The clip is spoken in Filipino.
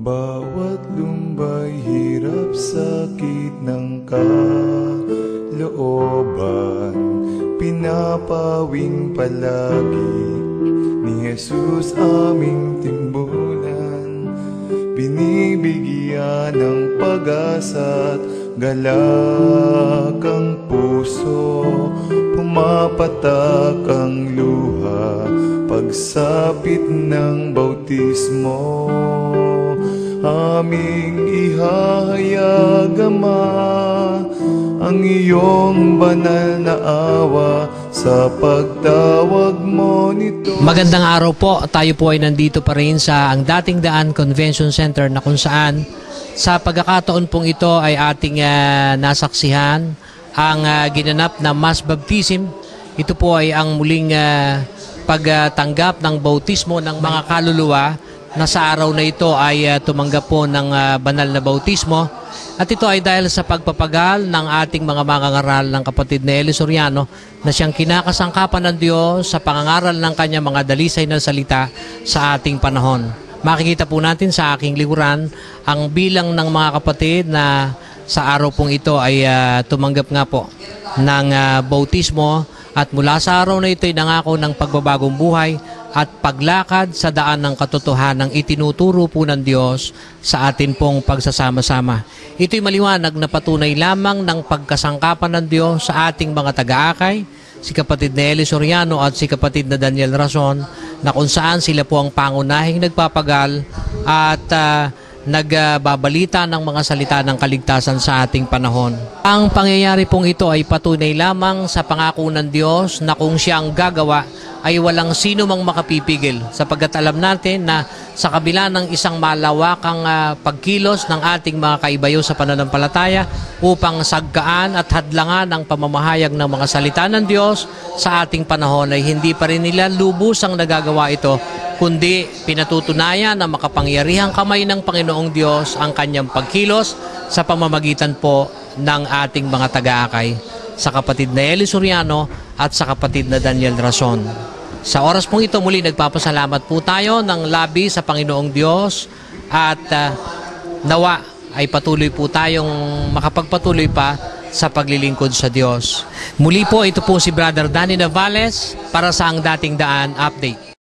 Bawat lumbay, hirap, sakit ng kalooban Pinapawing palagi ni Jesus aming timbulan. Binibigyan ng pag-asa at galak ang puso Pumapatak ang luha pagsapit ng bautismo. Aming ihahayag, Ama Ang iyong banal na awa Sa pagtawag mo nito Magandang araw po. Tayo po ay nandito pa rin sa ang dating daan Convention Center na kung saan sa pagkakataon pong ito ay ating ah, nasaksihan ang ah, ginanap na mass baptism. Ito po ay ang muling ah, pagtanggap ng bautismo ng mga kaluluwa na sa araw na ito ay ah, tumanggap po ng ah, banal na bautismo. At ito ay dahil sa pagpapagal ng ating mga mangangaral ng kapatid na Eli Soriano na siyang kinakasangkapan ng Diyos sa pangangaral ng kanyang mga dalisay na salita sa ating panahon. Makikita po natin sa aking likuran ang bilang ng mga kapatid na sa araw pong ito ay ah, tumanggap nga po ng ah, bautismo at mula sa araw na ito ay nangako ng pagbabagong buhay at paglakad sa daan ng katotohanan itinuturo po ng Diyos sa atin pong pagsasama-sama. Ito'y maliwanag na patunay lamang ng pagkasangkapan ng Diyos sa ating mga taga-akay, si kapatid na Eli Soriano at si kapatid na Daniel Rason, na kung saan sila po ang pangunahing nagpapagal at ah, nagbabalita ng mga salita ng kaligtasan sa ating panahon. Ang pangyayari pong ito ay patunay lamang sa pangako ng Diyos na kung siya ang gagawa ay walang sino mang makapipigil sapagkat alam natin na sa kabila ng isang malawakang ah, pagkilos ng ating mga kaibayo sa pananampalataya upang sagkaan at hadlangan ang pamamahayag ng mga salita ng Diyos sa ating panahon ay hindi pa rin nila lubusang nagagawa ito kundi pinatutunayan na makapangyarihang kamay ng Panginoong Diyos ang kanyang pagkilos sa pamamagitan po ng ating mga taga-akay sa kapatid na Eli Soriano at sa kapatid na Daniel Rason. Sa oras pong ito muli nagpapasalamat po tayo ng labi sa Panginoong Diyos at ah, nawa ay patuloy po tayong makapagpatuloy pa sa paglilingkod sa Diyos. Muli po ito po si Brother Danny Navales para sa ang dating daan update.